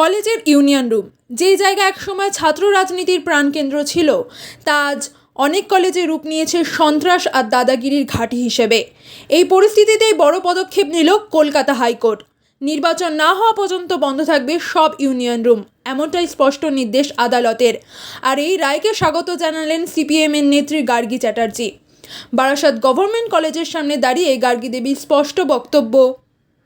কলেজের union room, যেই জায়গা একসময় ছাত্র রাজনীতির প্রাণকেন্দ্র ছিল, তা আজ অনেক কলেজে রূপ নিয়েছে সন্ত্রাস আর দাদাগিরির ঘাঁটি হিসেবে। এই পরিস্থিতিতেই বড় পদক্ষেপ নিল কলকাতা হাইকোর্ট। নির্বাচন না হওয়া পর্যন্ত বন্ধ থাকবে সব ইউনিয়ন রুম, এমনটাই স্পষ্ট নির্দেশ আদালতের। আর এই রায়কে স্বাগত জানালেন সিপিএমের নেত্রী গার্গী চ্যাটার্জি। বারাসাত গভর্নমেন্ট কলেজের সামনে দাঁড়িয়ে গার্গী দেবীর স্পষ্ট বক্তব্য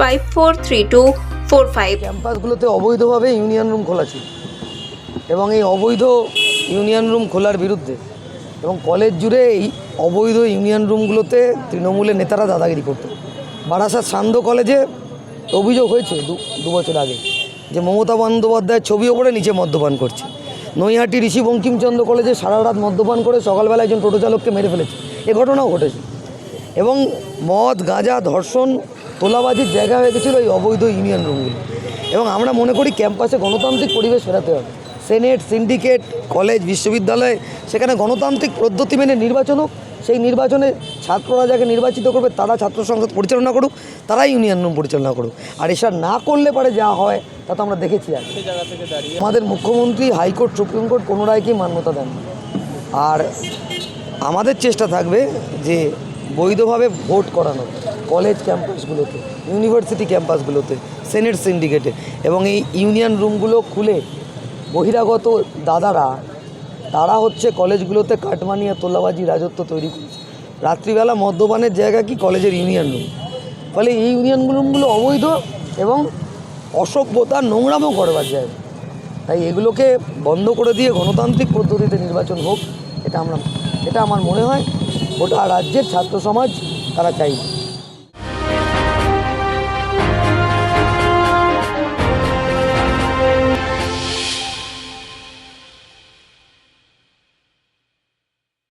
five four three two four five ক্যাম্পাসগুলোতে অবৈধভাবে ইউনিয়ন রুম খোলা ছিল এবং এই অবৈধ ইউনিয়ন রুম খোলার বিরুদ্ধে এবং কলেজ জুড়ে এই অবৈধ ইউনিয়ন রুমগুলোতে তৃণমূলের নেতারা দাদাগিরি করতো। বারাসাত সান্ধ্য কলেজে অভিযোগ হয়েছে দু বছর আগে যে মমতা বন্দ্যোপাধ্যায়ের ছবি ওপরে নিচে মদ্যপান করছে। নৈহাটি ঋষি বঙ্কিমচন্দ্র কলেজে সারা রাত মদ্যপান করে সকালবেলা একজন টোটো চালককে মেরে ফেলেছে। এ ঘটনাও ঘটেছে। এবং মদ, গাঁজা, ধর্ষণ তোলাবাজির জায়গা হয়ে গেছিল এই অবৈধ ইউনিয়ন রুমগুলো। এবং আমরা মনে করি ক্যাম্পাসে গণতান্ত্রিক পরিবেশ ফেরাতে হবে। সেনেট সিন্ডিকেট কলেজ বিশ্ববিদ্যালয় সেখানে গণতান্ত্রিক পদ্ধতি মেনে নির্বাচন হোক সেই নির্বাচনে ছাত্ররা যাকে নির্বাচিত করবে তারা ছাত্র সংসদ পরিচালনা করুক তারাই ইউনিয়ন রুম পরিচালনা করুক। আর এসব না করলে পারে যা হয় তা তো আমরা দেখেছি আর আমাদের মুখ্যমন্ত্রী হাইকোর্ট সুপ্রিম কোর্ট কোনো রায়কেই মান্যতা দেন না। আর আমাদের চেষ্টা থাকবে যে বৈধভাবে ভোট করানো কলেজ ক্যাম্পাসগুলোতে ইউনিভার্সিটি ক্যাম্পাসগুলোতে সেনেট সিন্ডিকেটে এবং এই ইউনিয়ন রুমগুলো খুলে বহিরাগত দাদারা, তারা হচ্ছে কলেজগুলোতে কাটমানি আর তোলাবাজি রাজত্ব তৈরি করছে। রাত্রিবেলা মদ্যপানের জায়গা কি কলেজের ইউনিয়ন রুম ফলে এই ইউনিয়ন রুমগুলো অবৈধ এবং অসভ্যতা নোংরামও করবার জায়গা। তাই এগুলোকে বন্ধ করে দিয়ে গণতান্ত্রিক পদ্ধতিতে নির্বাচন হোক, এটা আমরা, এটা আমার মনে হয়, গোটা রাজ্যের ছাত্র সমাজ তারা চাইবে।